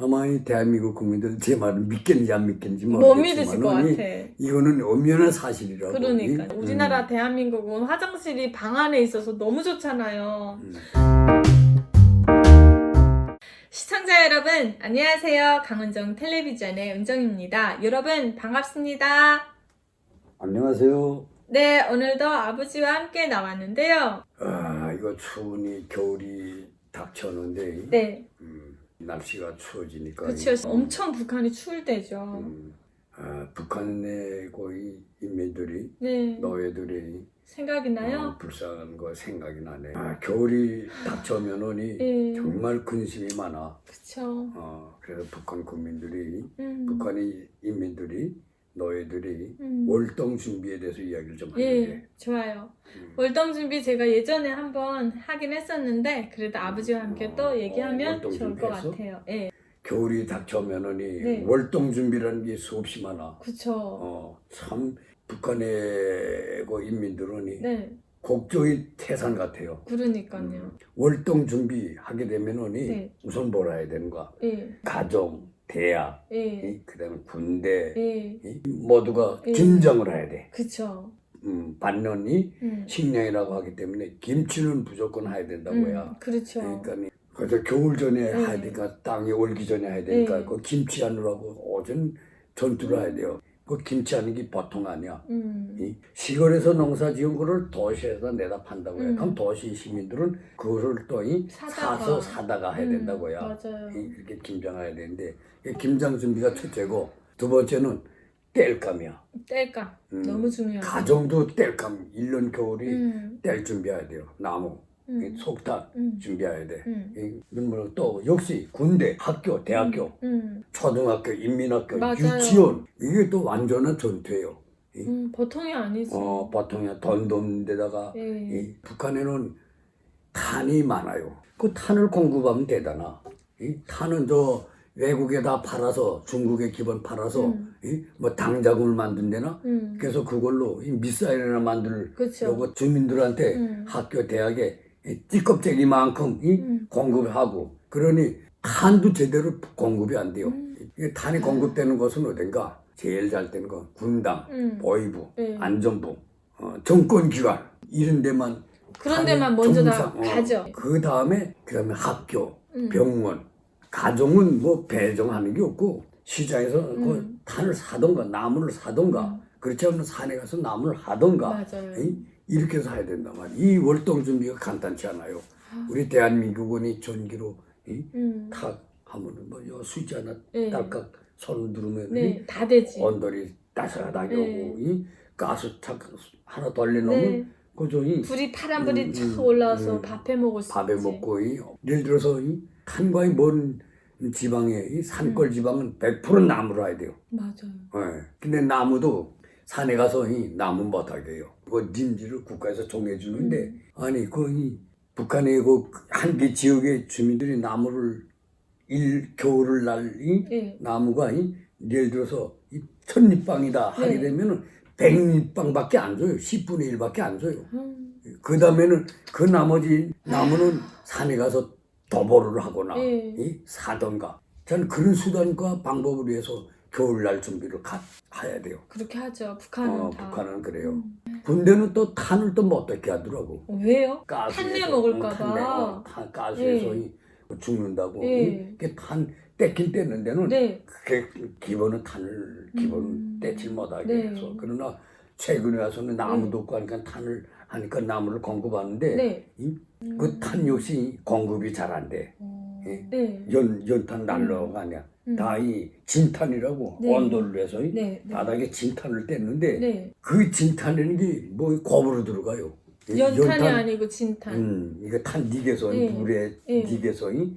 아마 이 대한민국 국민들 제 말을 믿겠는지 안 믿겠는지 못 모르겠지만 믿으실 것 같아. 이거는 엄연한 사실이라고. 그러니까 이- 우리나라 음, 대한민국은 화장실이 방 안에 있어서 너무 좋잖아요. 음. 시청자 여러분 안녕하세요. 강은정 텔레비전의 은정입니다. 여러분 반갑습니다. 안녕하세요. 네 오늘도 아버지와 함께 나왔는데요. 아 이거 추우니 겨울이 닥쳐오는데 네 음, 날씨가 추워지니까 그렇죠. 이- 엄청 북한이 추울 때죠. 음, 아, 북한의 고이 인민들이 네 노예들이 생각이 나요. 어, 불쌍한 거 생각이 나네. 아, 겨울이 닥쳐오면은 네 정말 근심이 많아. 그쵸. 어, 그래서 북한 국민들이 음. 북한의 인민들이 노예들이 음. 월동 준비에 대해서 이야기를 좀 예, 하는데 좋아요. 음. 월동 준비 제가 예전에 한번 하긴 했었는데 그래도 아버지와 함께 어, 또 얘기하면 월동 좋을 것 준비했어? 같아요. 예, 겨울이 닥쳐오면은 이 네. 월동 준비라는 게 수없이 많아. 그쵸. 어, 참 북한의 그 인민들은 이 네, 곡조의 태산 같아요. 그러니까요. 음, 월동 준비하게 되면은 이 네. 우선 뭘 해야 되는가? 예, 가정, 대학, 예, 이 그다음에 군대 예, 이 모두가 예. 김장을 해야 돼. 그쵸. 음, 반년이 음. 식량이라고 하기 때문에 김치는 무조건 해야 된다고야. 음, 그렇죠. 그러니까 그래서 겨울 전에 네. 해야 되니까 땅이 올기 전에 해야 되니까 네. 그 김치 하느라고 오전 전투를 해야 돼요. 그 김치 하는 게 보통 아니야. 음, 이 시골에서 농사 지은 거를 도시에서 내다 판다고 해요. 음. 그럼 도시 시민들은 그거를 또이. 사서 사다가 해야 음, 된다고요. 맞아요. 이- 이렇게 김장해야 되는데 이 김장 준비가 첫째고 두 번째는 땔감이야. 뗄감 음, 너무 중요하죠. 가정도 땔감. 1년 겨울이 음, 뗄 준비해야 돼요. 나무, 이 음, 속탄 음, 준비해야 돼. 음, 이 눈물 또 역시 군대, 학교, 대학교, 음, 초등학교, 인민학교, 맞아요. 유치원 이게 또 완전한 전투예요. 음, 보통이 아니지. 어, 보통이야 돈도 없는 데다가 예, 이 북한에는 탄이 많아요. 그 탄을 공급하면 되잖아. 이 탄은 저 외국에다 팔아서 중국에 기본 팔아서 음. 이 뭐 당자금을 만든대나 음, 그래서 그걸로 이 미사일이나 만들 그쵸. 주민들한테 음. 학교 대학에 이 띠껍데기만큼 이 음. 공급하고 그러니 탄도 제대로 공급이 안 돼요. 음. 이게 탄이 공급되는 곳은 어딘가 제일 잘 되는 건 군당, 음. 보위부, 네. 안전부, 어, 정권기관 이런 데만 그런 데만 먼저 다 어, 가죠. 그 다음에 그다음에 학교, 음. 병원, 가정은 뭐 배정하는 게 없고 시장에서 그 음. 탄을 사던가 나무를 사던가 음. 그렇지 않으면 산에 가서 나무를 하던가 맞아요. 이- 이렇게 해서 해야 된단 말이야. 이 월동 준비가 간단치 않아요. 우리 대한민국은 이 전기로 이 음. 탁 하면은 뭐요 스위치 하나 네. 딸깍 손을 누르면 네, 다 되지. 이 온돌이 따스하게 네. 오고 이 가스 탁 하나 돌려놓으면 네. 그저 이 불이 파란 불이 음, 착 음, 올라와서 음. 밥해 먹을 수 밥에 있지. 먹고 이 예를 들어서 이 탄과의 먼 지방에 이 산골 지방은 100% 나무로 해야 돼요. 맞아요. 예. 근데 나무도 산에 가서 이 나무 해요. 그 님지를 국가에서 정해주는데 음. 아니 북한의 그한개 지역의 주민들이 나무를 일 겨울을 날이 네. 나무가 이 예를 들어서 이 천립방이다 하게 네. 되면은 백립방밖에 안 줘요. 10분의 1밖에 안 줘요. 음. 그 다음에는 그 나머지 나무는 산에 가서 도보를 하거나 네. 이 사던가 저는 그런 수단과 방법을 위해서 겨울날 준비를 가, 해야 돼요. 그렇게 하죠. 북한은 어, 다. 북한은 그래요. 음. 군대는 또 탄을 또못 얻게 하더라고. 어, 왜요? 가스에서, 탄내 어, 먹을까 탄내, 봐. 어, 탄, 가스에서 예. 이 죽는다고. 예. 이게 탄 떼길 떼는 데는 네. 그게 기본은 탄을 기본 음. 떼질 못하게 네. 해서 그러나 최근에 와서는 나무도 없고 하니까 탄을 하니까 나무를 공급하는데 네. 그탄 역시 공급이 잘 안 돼. 어, 예. 네. 연, 연탄 난로가 아니야. 음. 다이 진탄이라고 네. 온돌을 해서 이 네. 네. 바닥에 진탄을 뗐는데 네. 그 진탄이라는 게뭐 곱으로 들어가요. 이 연탄이 아니고 진탄. 음, 이거 탄 닉에서 예. 물에 예. 닉에서 이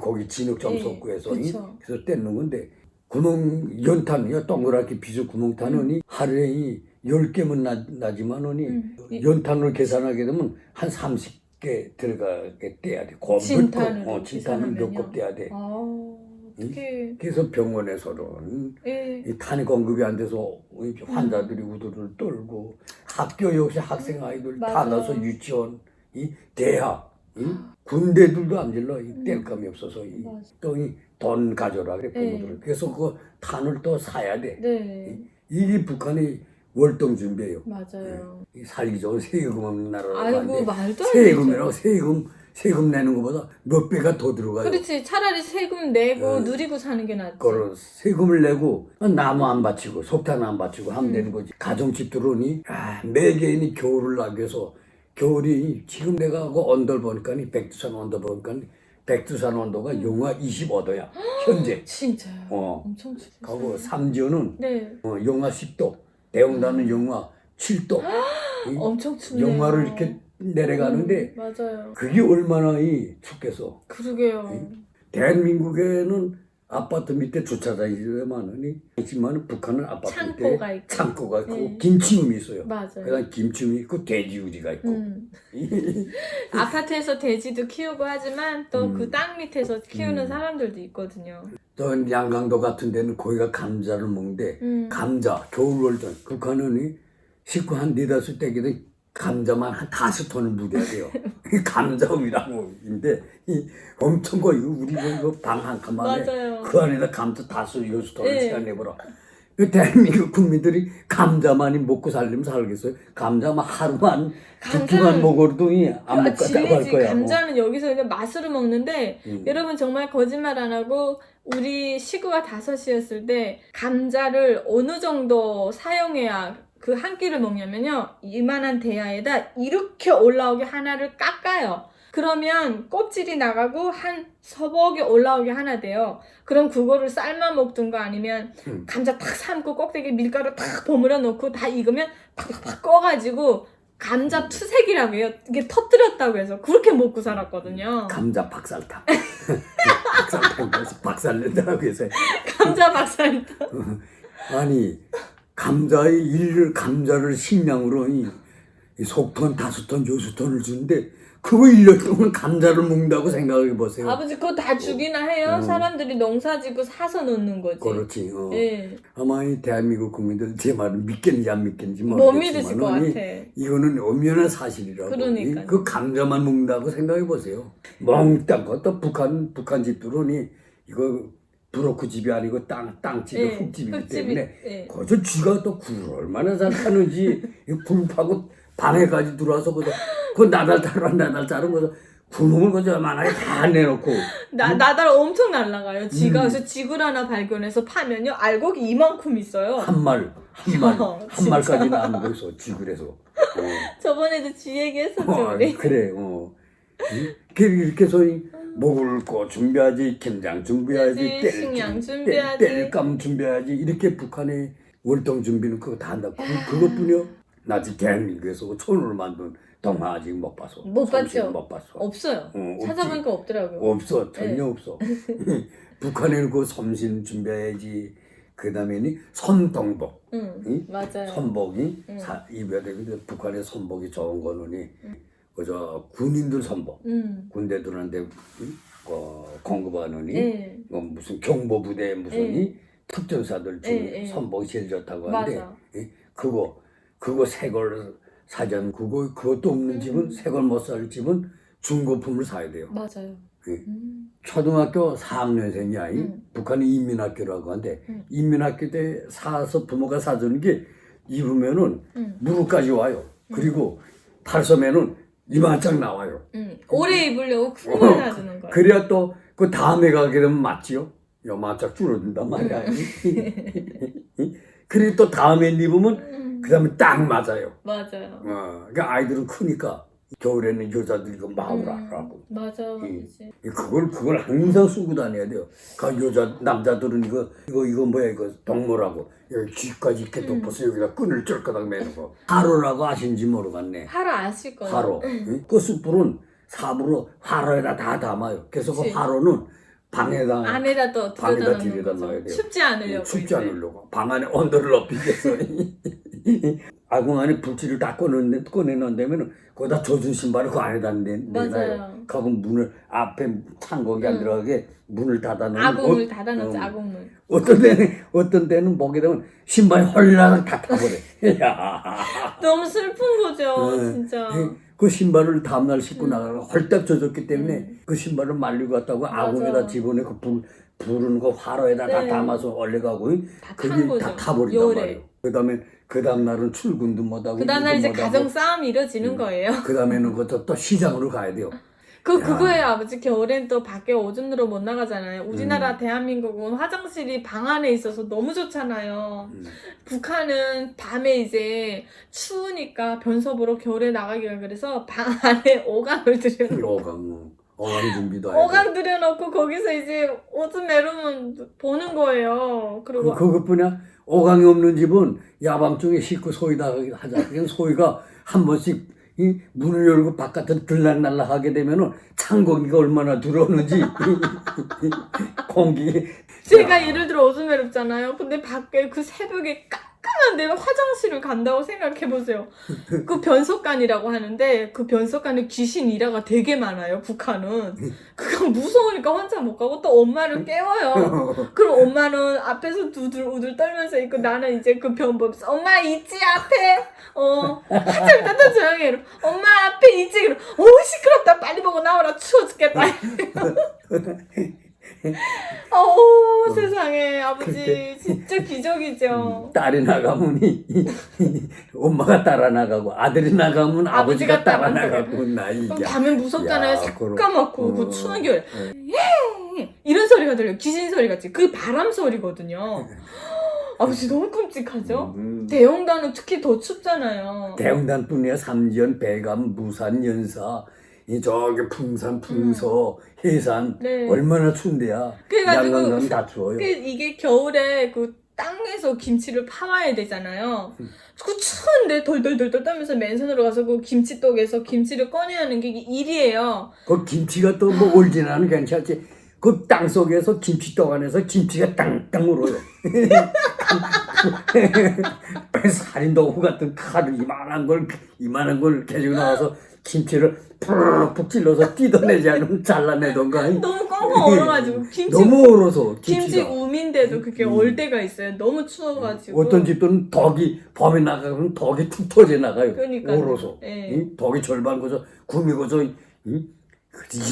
거기 진흙. 섞고 해서 이 그쵸. 그래서 뗐는 건데 구멍 연탄이요 동그랗게 비주 구멍탄은 이 하루에 이 10개면 나, 나지만은 이 음. 이- 연탄을 계산하게 되면 한 30개 들어가게 떼야 돼. 곱을 또, 어, 진탄은 몇 계산하면요? 곱 떼야 돼. 아, 어떻게? 그래서 병원에서는 예. 이 탄이 공급이 안 돼서 이렇게 환자들이 우두를 떨고 학교 역시 학생 아이들 다 맞아요. 나서 유치원 이 대학 이 군대들도 안 질러 이 뗄감이 없어서 음. 맞아. 또이 돈 가져라 그래 네. 부모들 그래서 그 탄을 또 사야 돼 네. 이게 북한이 월동 준비예요 맞아요. 이 살기 좋은 세금 없는 나라라고 아이고 하는데 말도 안 세금이라고 되죠. 세금 세금 내는 것보다 몇 배가 더 들어가요. 그렇지 차라리 세금 내고 네. 누리고 사는 게 낫지. 그걸 세금을 내고 나무 안 바치고 석탄 안 바치고 하면 음. 되는 거지. 가정집 들어오니 아, 매개인이 겨울을 나기 위해서 겨울이 지금 내가 그 언덕 보니까 백두산 언덕 보니까 백두산 온도가 음. 영하 25도야 현재. 진짜요. 어. 엄청 춥 하고 삼지연은 네. 어, 영하 10도, 대웅단은 영하 7도. 이 엄청 춥네요. 영하를 이렇게 내려가는데 음, 맞아요. 그게 얼마나 이 춥겠어. 그러게요. 대한민국에는 아파트 밑에 주차장이 많으니 있지만 북한은 아파트 창고가 밑에 있고. 창고가 있고 네. 김치음이 있어요. 맞아요. 그다음 김치음이 있고 돼지우리가 있고 음. 아파트에서 돼지도 키우고 하지만 또그 음. 땅 밑에서 키우는 음. 사람들도 있거든요. 또 양강도 같은 데는 거기가 감자를 먹는데 음. 감자 겨울월든 북한은 이 식구 한 네다섯 떼기는 감자만 한 다섯 톤을 묻어야 돼요. 감자음이라고인데 이 엄청 거 이거 우리 이거 방한 칸만에 맞아요. 그 안에다 감자 다섯 여섯 톤을 네. 시간내보라. 그 대한민국 국민들이 감자만이 먹고 살려면 살겠어요. 감자만 하루만 두 감자는- 먹어도 아, 먹겠다고 할 진리지. 거야. 감자는 여기서 그냥 맛으로 먹는데 음. 여러분 정말 거짓말 안 하고 우리 식구가 다섯이었을 때 감자를 어느 정도 사용해야 그 한 끼를 먹냐면요 이만한 대야에다 이렇게 올라오게 하나를 깎아요. 그러면 껍질이 나가고 한 서벅이 올라오게 하나 돼요. 그럼 그거를 삶아 먹든가 아니면 음. 감자 탁 삶고 꼭대기 밀가루 탁 버무려 놓고 다 익으면 팍팍팍 꺼가지고 감자 투색이라고 해요. 이게 터뜨렸다고 해서 그렇게 먹고 살았거든요. 감자 박살탕. 박살탕에서 박살낸다고 해서. 감자 박살 아니 감자의 일을 감자를 식량으로 이, 이 속톤 다섯 톤 여섯 톤을 주는데 그거 1년 동안 감자를 먹는다고 생각해 보세요. 아버지 그거 다 주기나 해요. 음. 사람들이 농사짓고 사서 놓는 거지. 그렇지. 어. 예. 아마 이 대한민국 국민들 제 말을 믿겠는지 안 믿겠는지 못 모르겠지만 믿으실 것 같아. 이거는 엄연한 사실이라고. 그러니까요. 이- 그 감자만 먹는다고 생각해 보세요. 멍땅 것도 북한 북한 집들은 이거 브로크 집이 아니고 땅 땅집이 예. 흙집이기 흙집이- 때문에 예. 거저 쥐가 또 굴을 얼마나 잘 타는지 이불 파고 방에까지 들어와서 그저 그 나달 타러 나달 자른 거서 구멍을 그저 만하게 다 내놓고 나 나달 엄청 날라가요. 지가 음. 그래서 지굴 하나 발견해서 파면요 알곡이 이만큼 있어요. 한 말 한말 야, 한 진짜. 말까지 나는 거있어 쥐그래서 어. 저번에도 지 얘기했었죠 어, 우리. 그래 어 이- 그 이렇게 해서 이 먹을 거 준비하지 김장 준비하지 그치, 식량 준비하지. 뗄감 준비하지 이렇게 북한의 월동 준비는 그거 다 한다 그, 그것뿐이요 나 지금 대한민국에서 손으로 만든 동화 아직 못 봤어 못 봤죠? 못 봤어 없어요. 어. 찾아보니까 없더라고요. 없어 전혀 네. 없어 북한에는 그 섬신 준비해야지 그 다음에는 선동복 응 응? 맞아요. 선복이 응. 사, 입어야 되는데 북한의 선복이 좋은 거는 응. 그저 군인들 선복 응. 군대들한테 응? 어, 공급하느니 예. 어, 무슨 경보부대 무슨 예. 이 특전사들 중 예, 예. 선복이 제일 좋다고 하는데. 이, 그거 그거 새걸 사전 그거 그것도 없는 음. 집은 새걸 못 살 집은 중고품을 사야 돼요. 맞아요. 예. 음. 초등학교 4학년생이 아이 음. 북한이 인민학교라고 하는데 음. 인민학교 때 사서 부모가 사주는 게 입으면은 응. 무릎까지 와요. 음. 그리고 팔섬에는 이만짝 나와요. 응. 오래 입으려고 큰 어, 걸 사주는 거예요. 그래야 또 그 다음에 가게 되면 맞지요. 요만짝 줄어든단 말이야. 그리고 또 다음에 입으면 음. 그 다음에 딱 맞아요. 맞아요. 어, 그러니까 아이들은 크니까 겨울에는 여자들 이거 마우라라고. 음, 맞아. 음. 그치. 그걸 그걸 항상 쓰고 다녀야 돼요. 그 여자 남자들은 이거 이거 이거 뭐야 이거 동무라고 여기 귀까지 이렇게 음. 덮어서 여기다 끈을 쩔거닥 매놓고 하로라고 아신지 모르겠네. 하루 아실 거예요. 화로. 응? 그 숯불은 삽으로 화로에다 다 담아요. 그래서 그 그치. 화로는 방에다 안에다 또 방에다 들여다 놔야. 돼요. 춥지 않으려고. 춥지 이제. 않으려고 방 안에 온도를 높이기 위해서 아궁 안에 불길을 다 꺼내는데 꺼내놓는다면은 거기다 젖은 신발을 그 내놔요. 맞아요. 그하고 문을 앞에 창고기 안 응. 들어가게 문을 닫아놓으면 아궁을 어, 닫아놓지 어, 아궁물. 어떤 데는 어떤 때는 보게 되면 신발이 헐라락 다 타버려. 야. 너무 슬픈 거죠, 네. 진짜. 그그 신발을 다음날 신고 음. 나가가 헐떡 젖었기 때문에 음. 그 신발을 말리고 갔다고. 아궁에다 집어내 그불 부르는 거 화로에다 다 네. 담아서 얼려가고 다 그게. 다 타버린단. 말이에요. 그 다음에 그 다음 날은 출근도 못하고 그 다음날 이제 가정 싸움이 이뤄지는 음. 거예요. 그 다음에는 그것도 또 시장으로 가야 돼요. 그 야. 그거예요 아버지 겨울엔 또 밖에 오줌으로 못 나가잖아요. 음. 우리나라 대한민국은 화장실이 방 안에 있어서 너무 좋잖아요. 음. 북한은 밤에 이제 추우니까 변소 보러 겨울에 나가기가 그래서 방 안에 오강을 들여놓고 어강 어강 준비도 해야 오강 들여놓고 거기서 이제 오줌 매르면 보는 거예요. 그, 그리고 그것뿐이야. 오강이 없는 집은 야밤중에 씻고 소이다 하자. 그냥 소이가 한 번씩 이 문을 열고 바깥에 들락날락 하게 되면은 찬 공기가 얼마나 들어오는지 공기 제가 예를 들어 오줌 매렵잖아요. 근데 밖에 그 새벽에 깜깜한데 화장실을 간다고 생각해 보세요. 그 변속관이라고 하는데 그 변속관에 귀신 일화가 되게 많아요. 북한은 그거 무서우니까 혼자 못 가고 또 엄마를 깨워요. 그럼 엄마는 앞에서 두들우들 떨면서 있고 나는 이제 그변 보면서 엄마 있지 앞에 어 한참 있다 또 조용히 해 엄마 앞에 있지 그럼 오 시끄럽다 빨리 보고 나오라 추워 죽겠다 어우 세상에. 아버지 그때- 진짜 기적이죠. 딸이 나가면 이- 이- 이 엄마가 따라 나가고 아들이 나가면 아버지가, 아버지가 따라 따라 나가고. 나 그럼 밤엔 무섭잖아요. 야, 그럼. 새까맣고 그 어. 추운 겨울 어. 이런 소리가 들려요. 귀신 소리 같이. 그 바람 소리거든요. 아버지 너무 끔찍하죠? 음. 대형단은 특히 더 춥잖아요. 대형단뿐이야 삼지연, 배감, 무산, 연사, 이 저기 풍산, 풍서, 해산 음. 네. 얼마나 추운데야. 그래가지고 양강강 다 추워요. 그 이게 겨울에 그 땅에서 김치를 파와야 되잖아요. 음. 그 추운데 덜덜덜덜 떨면서 맨손으로 가서 그 김치떡에서 김치를 꺼내는 게 일이에요. 그 김치가 또 뭐 올지나는 괜찮지. 그 땅 속에서 김치떡 안에서 김치가 땅땅 울어요. 살인도구 같은 칼을 이만한 걸 이만한 걸 가지고 나와서 김치를 푹푹 찔러서 뜯어내지 않으면 잘라내던가. 너무 꽁꽁 얼어가지고 김치 너무 얼어서 김치 김치가. 우민데도 그게 음. 얼 때가 있어요. 너무 추워가지고. 어떤 집들은 덕이 밤에 나가면 덕이 툭 터져 나가요. 그러니까요. 얼어서. 예. 이 덕이 절반 구미 거서 이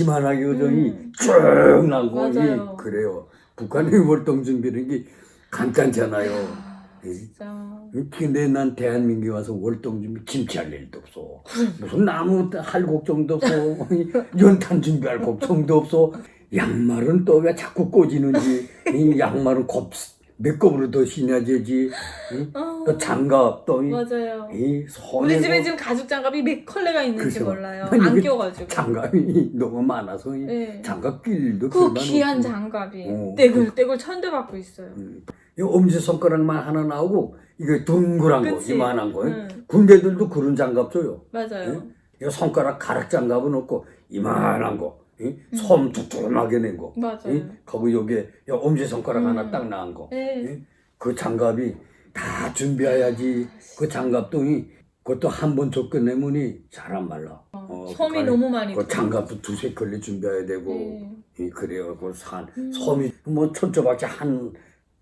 이만하게 거저 음. 이쭉 나고 이 맞아요. 그래요. 북한의 월동 준비는 게 간단잖아요. 진짜. 근데 난 대한민국에 와서 월동 준비 김치할 일도 없어. 무슨 나무 할 걱정도 없어. 연탄 준비할 걱정도 없어. 양말은 또 왜 자꾸 꽂이는지. 이 양말은 곱, 몇 곱으로 더 신어야 되지. 이? 아, 또 장갑 또 이, 맞아요. 이 손에 우리 집에 뭐 지금 가죽 장갑이 몇 컬레가 있는지 그죠. 몰라요. 아니, 안 이게 껴가지고. 장갑이 너무 많아서 이 네. 장갑 낄 일도 그 귀한 없고. 장갑이 어, 떼굴떼굴 천대 받고 있어요. 음. 이 엄지 손가락만 하나 나오고 이거 둥그란 거 그치? 이만한 거 응. 군대들도 그런 장갑 줘요 맞아요. 이 손가락 가락 장갑은 없고 이만한 거 이? 음. 솜 두툼하게 낸 거 맞아요. 이? 거기 여기에 이 엄지 손가락 음. 하나 딱 나은 거 네. 예? 그 장갑이 다 준비해야지 그 장갑도 이 그것도 한 번 접근내면이 잘 안 말라 어, 섬이 북한에 너무 많이 그. 장갑도 두세 컬레 준비해야 되고 네. 이 그래요. 그 산, 음. 섬이 뭐 천조박자 한,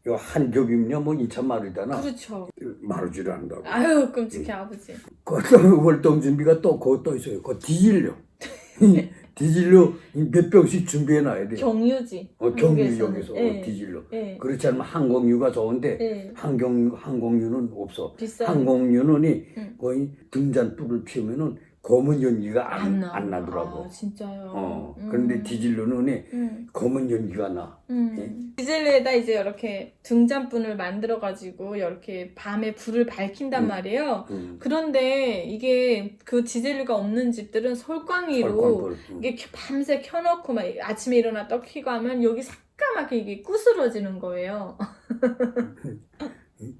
요한 겹이면 뭐 2천 마리잖아. 그렇죠. 마르지를 않는다고. 아유 끔찍해 아버지. 그것도 월동 준비가 또 그것도 있어요. 그 디질료. 이 디질료 이몇 병씩 준비해 놔야 돼. 경유지. 어, 경유 한국에서는. 여기서 예. 어, 디질료. 예. 그렇지 않으면 항공유가 좋은데 예. 항공 항공유는 없어. 비싼. 항공유는 응. 거의 등잔불을 피우면은 검은 연기가 안, 나. 안 나더라고. 아, 진짜요. 어. 음. 그런데 디질료는 음. 검은 연기가 나. 음. 예. 디젤에다 이제 이렇게 등잔분을 만들어 가지고 이렇게 밤에 불을 밝힌단 음. 말이에요. 음. 그런데 이게 그 디젤류가 없는 집들은 솔광이로. 음. 이게 켜- 밤새 켜놓고 막 아침에 일어나 떡 켜고 하면 여기 새까맣게 이게 구스러지는 거예요. 디-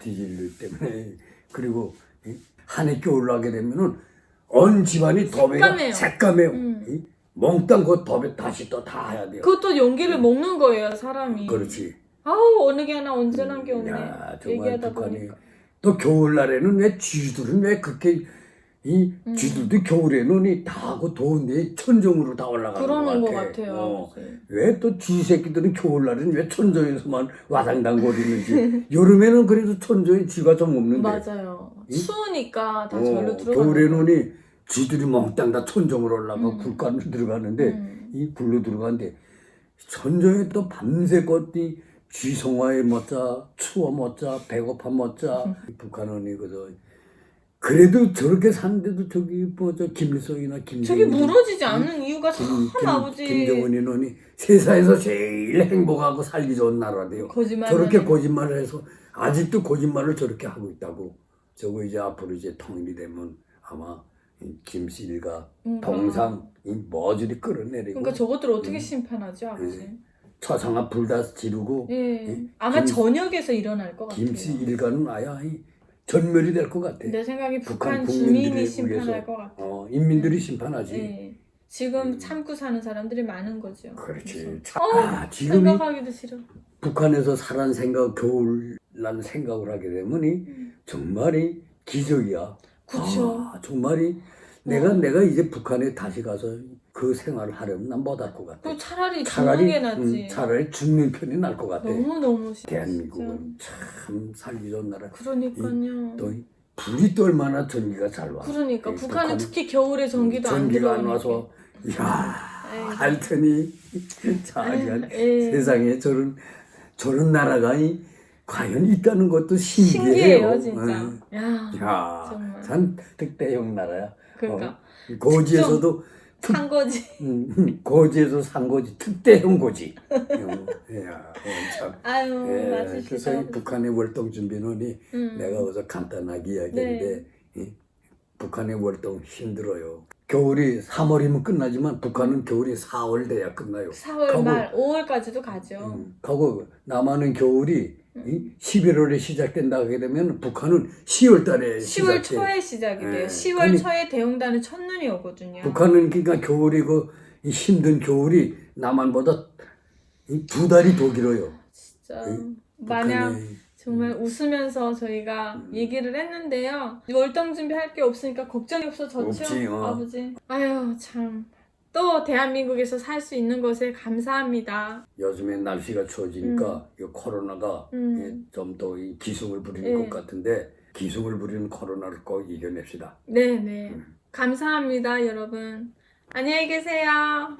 디질류 때문에 그리고 한해 겨울나게 되면은 온 집안이 덥에 새까매요. 새까매요. 음. 이 몽땅 그 덥에 다시 또 다 해야 돼요. 그것도 용기를 먹는 거예요, 사람이. 그렇지. 아우 어느 게 하나 온전한 게 없네. 야 정말 얘기하다 북한이 보니까. 또 겨울날에는 왜 쥐들은 왜 그렇게 이 음. 쥐들도 겨울에는 이 다 하고 더운데 천정으로 다 올라가는 그러는 것것 같아. 같아요. 어. 아버지. 왜또 쥐새끼들은 겨울날에는 왜 천정에서만 와당당 거리는지 여름에는 그래도 천정에 쥐가 좀 없는데 맞아요. 이? 추우니까 다 어, 절로 들어가는 겨울에는 이 쥐들이 멍땅 다 천정으로 올라가 음. 굴간을 들어가는데 음. 이 굴로 들어가는데 천정에 또 밤새껏 이 쥐성화에 멋자 추워 멋자 배고파 멋자 북한은 이거죠 그래도 저렇게 사는데도 저기 뭐저 김일성이나 김정은 저게 무너지지 않는 이유가 참 김, 아버지 김정은이 놈이 세상에서 제일 행복하고 살기 좋은 나라래요. 거짓말 저렇게 거짓말을 해서 아직도 거짓말을 저렇게 하고 있다고. 저거 이제 앞으로 이제 통일이 되면 아마 이 김씨일가 동상 이 머저리 끌어내리고 그러니까 저것들 어떻게 음. 심판하죠 아버지? 네. 처상아 불다 지르고 예. 예? 아마 김- 저녁에서 일어날 것 같아요. 김씨 일가는 아야 이 전멸이 될 것 같아. 내 생각에 북한 북한 주민이 위해서. 심판할 것 같아. 어 인민들이 심판하지. 예. 지금 음. 참고 사는 사람들이 많은 거죠. 그렇지. 참, 어, 아, 지금 이 생각하기도 싫어. 북한에서 살한 생각, 겨울 난 생각을 하게 되면 이 음. 정말이 기적이야. 그쵸. 아, 정말이 내가 어. 내가 이제 북한에 다시 가서 그 생활을 하려면 난 못할 것 같아. 그 차라리 죽는 게 낫지. 음, 차라리 죽는 편이 날것 같아. 너무 너무 싫어. 대한민국은 참 살기 좋은 나라. 그러니까요. 또이 불이 또 얼마나 전기가 잘 와. 그러니까 이 북한은 북한은 특히 겨울에 전기도 안 전기가 안. 와서 이야. 할 테니 자기한 예. 세상에 저런 저런 나라가 이, 과연 있다는 것도 신기해요. 신기해요 진짜. 응. 야 야, 정말. 참 특대형 나라야. 그러니까 어, 고지에서도 산 거지. 음, 고지에서 산 거지 특대형 고지. 어, 야, 어, 참. 아유 예. 그래서 이 북한의 월동 준비론이 음. 내가 어서 간단하게 이야기했는데 네. 이 북한의 월동 힘들어요. 겨울이 3월이면 끝나지만 북한은 겨울이 4월 돼야 끝나요. 4월 가고- 말 5월까지도 가죠. 음, 가고 남한은 겨울이 이 11월에 시작된다 하게 되면 북한은 10월 달에 10월 시작해. 초에 시작이 돼요. 예. 10월 아니- 초에 대용단은 첫눈이 오거든요. 북한은 그러니까 겨울이 그이 힘든 겨울이 남한보다 이두 달이 더 길어요. 진짜 이 마냥 북한이 정말 웃으면서 저희가 음. 얘기를 했는데요. 월동 준비할 게 없으니까 걱정이 없어 졌죠. 없지, 어. 아버지. 아유 참. 또 대한민국에서 살 수 있는 것에 감사합니다. 요즘에 날씨가 추워지니까 이 코로나가 음. 좀 더 기승을 부리는 예. 것 같은데 기승을 부리는 코로나를 꼭 이겨냅시다. 네네. 음. 감사합니다, 여러분. 안녕히 계세요.